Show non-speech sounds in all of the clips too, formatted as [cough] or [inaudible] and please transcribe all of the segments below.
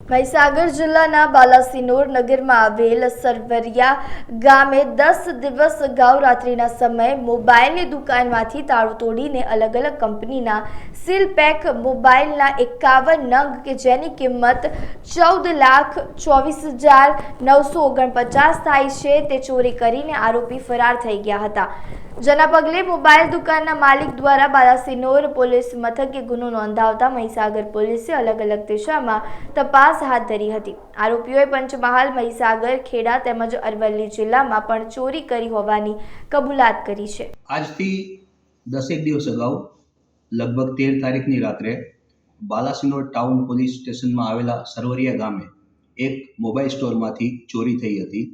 મહીસાગર જિલ્લાના બાલાસિનોર નગરમાં આવેલ સરવરિયા ગામે દસ દિવસ અગાઉ રાત્રિના સમયે મોબાઈલની દુકાનમાંથી તાળું તોડીને અલગ અલગ કંપનીના સીલ પેક મોબાઈલના એકાવન નંગ કે જેની કિંમત ચૌદ લાખ ચોવીસ હજાર નવસો ઓગણપચાસ થાય છે તે ચોરી કરીને આરોપી ફરાર થઈ ગયા હતા. જેના પગલે મોબાઈલ દુકાનના માલિક દ્વારા બાલાસિનોર પોલીસ મથકે ગુનો નોંધાવતા મહીસાગર પોલીસે અલગ અલગ દિશામાં તપાસ હાથ ધરી હતી. આરોપીઓએ પંચમહાલ, મહીસાગર, ખેડા તેમજ અરવલ્લી જિલ્લામાં પણ ચોરી કરી હોવાની કબૂલાત કરી છે. આજથી દસેક દિવસ અગાઉ, લગભગ તેર તારીખની રાત્રે, બાલાસિનોર ટાઉન પોલીસ સ્ટેશનમાં આવેલા સરવરિયા ગામે એક મોબાઈલ સ્ટોરમાંથી ચોરી થઈ હતી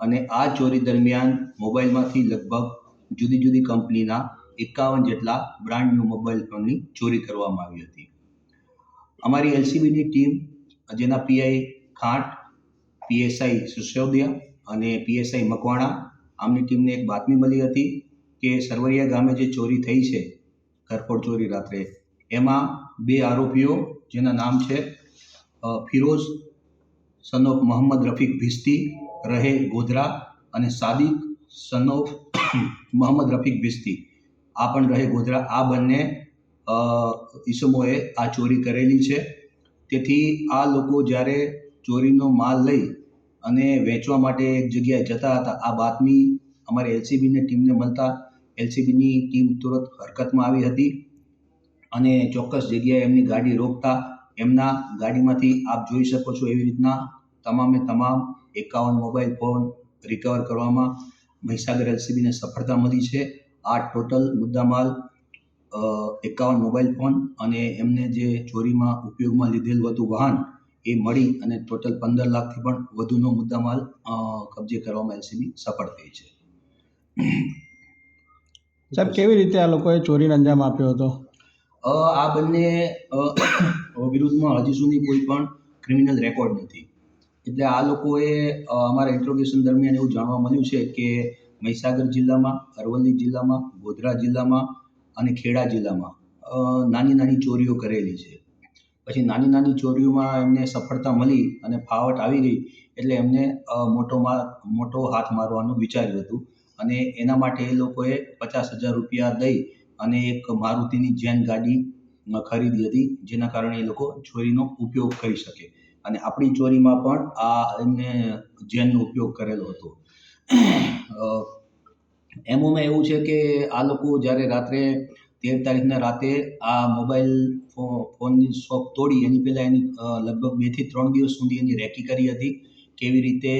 અને આ ચોરી દરમિયાન મોબાઈલમાંથી લગભગ જુદી જુદી કંપનીના એકાવન જેટલા બ્રાન્ડ ન્યૂ મોબાઈલ ફોનની ચોરી કરવામાં આવી હતી. અમારી એલસીબીની ટીમ જેના પીઆઈ ખાંટ પીએસઆઈ સુસોદિયા અને પીએસઆઈ મકવાણા, આમની ટીમને એક બાતમી મળી હતી કે સરવરિયા ગામે જે ચોરી થઈ છે, ઘરફોડ ચોરી રાત્રે, એમાં બે આરોપીઓ, જેના નામ છે ફિરોઝ સન ઓફ મોહમ્મદ રફીક ભિસ્તી, રહે ગોધરા અને સાદિક સન ઓફ [coughs] મોહમ્મદ રફીક બિસ્તી આ પણ રહે ગોધરા. આ બંને ઈસમોએ આ ચોરી કરેલી છે. તેથી આ લોકો જ્યારે ચોરીનો માલ લઈ અને વેચવા માટે એક જગ્યાએ જતા હતા, આ બાતમી અમારી એલસીબીની ટીમને મળતા એલસીબીની ટીમ તુરંત હરકતમાં આવી હતી અને ચોક્કસ જગ્યાએ એમની ગાડી રોકતા એમના ગાડીમાંથી આપ જોઈ શકો છો એવી રીતના તમામે તમામ એકાવન મોબાઈલ ફોન રિકવર કરવામાં મહીસાગર એલસીબીને સફળતા મળી છે. આ ટોટલ મુદ્દામાલ એકાવન મોબાઈલ ફોન અને એમને જે ચોરીમાં ઉપયોગમાં લીધેલ હતું વાહન એ મળી અને ટોટલ પંદર લાખથી પણ વધુનો મુદ્દામાલ કબજે કરવામાં એલસીબી સફળ થઈ છે. સાહેબ કેવી રીતે આ લોકોએ ચોરીને અંજામ આપ્યો હતો? આ બંને વિરુદ્ધમાં હજી સુધી કોઈ પણ ક્રિમિનલ રેકોર્ડ નથી. એટલે આ લોકોએ અમારા ઇન્ટ્રોગેશન દરમિયાન એવું જાણવા મળ્યું છે કે મહીસાગર જિલ્લામાં, અરવલ્લી જિલ્લામાં, ગોધરા જિલ્લામાં અને ખેડા જિલ્લામાં નાની નાની ચોરીઓ કરેલી છે. પછી નાની નાની ચોરીઓમાં એમને સફળતા મળી અને ફાવટ આવી ગઈ એટલે એમને મોટો માર મોટો હાથ મારવાનું વિચાર્યું હતું અને એના માટે એ લોકોએ પચાસ હજાર રૂપિયા દઈ અને એક મારુતિની જેન ગાડી ખરીદી હતી જેના કારણે એ લોકો ચોરીનો ઉપયોગ કરી શકે. અને આપણી ચોરીમાં પણ આ એમને જેનનો ઉપયોગ કરેલો હતો. એમોમાં એવું છે કે આ લોકો જ્યારે રાત્રે તેર તારીખના રાતે આ મોબાઈલ ફોનની શોપ તોડી, એની પહેલાં એની લગભગ બેથી ત્રણ દિવસ સુધી એની રેકી કરી હતી, કેવી રીતે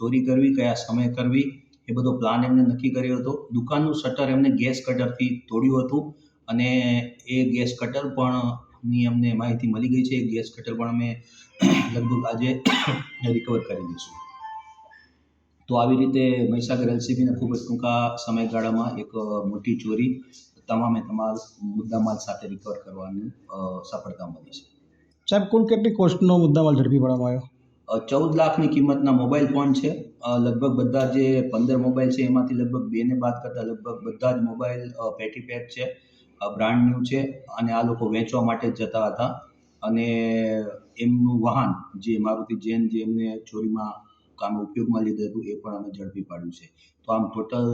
ચોરી કરવી, કયા સમયે કરવી, એ બધો પ્લાન એમને નક્કી કર્યો હતો. દુકાનનું શટર એમને ગેસ કટરથી તોડ્યું હતું અને એ ગેસ કટર પણ ની અમને માહિતી મળી ગઈ છે. ગેસ કટર પણ અમે લગભગ આજે [coughs] રિકવર કરી લઈશું તો આવી રીતે મહીસાગર એલસીબીને ખૂબ જ ટૂંકા સમયગાળામાં એક મોટી ચોરી તમામે તમામ મુદ્દામાલ સાથે રિકવર કરવાની સફળતા મળી છે. સાહેબ કુલ કેટલી કોસ્ટનો મુદ્દામાલ ઝડપી પાડવામાં આવ્યો? ચૌદ લાખની કિંમતના મોબાઈલ ફોન છે. લગભગ બધા જે પંદર મોબાઈલ છે એમાંથી લગભગ બેને બાદ કરતાં લગભગ બધા જ મોબાઈલ પેટી પેક છે. બ્રાન્ડ ન્યૂ છે અને આ લોકો વેચવા માટે જતા હતા. અને એમનું વાહન જે મારુતિ જૈન જે એમને ચોરીમાં કામે ઉપયોગમાં લીધું હતું એ પણ અમે ઝડપી પાડ્યું છે. તો આમ ટોટલ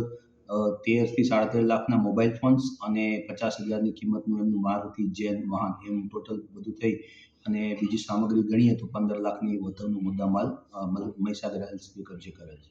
તેરથી સાડા તેર લાખના મોબાઈલ ફોન્સ અને પચાસ હજારની કિંમતનું એમનું મારુતિ જૈન વાહન એમ ટોટલ બધું થઈ અને બીજી સામગ્રી ગણીએ તો પંદર લાખની વધુનો મુદ્દામાલ મહીસાગર હેલ્થ સ્પીકર જે કરેલ છે.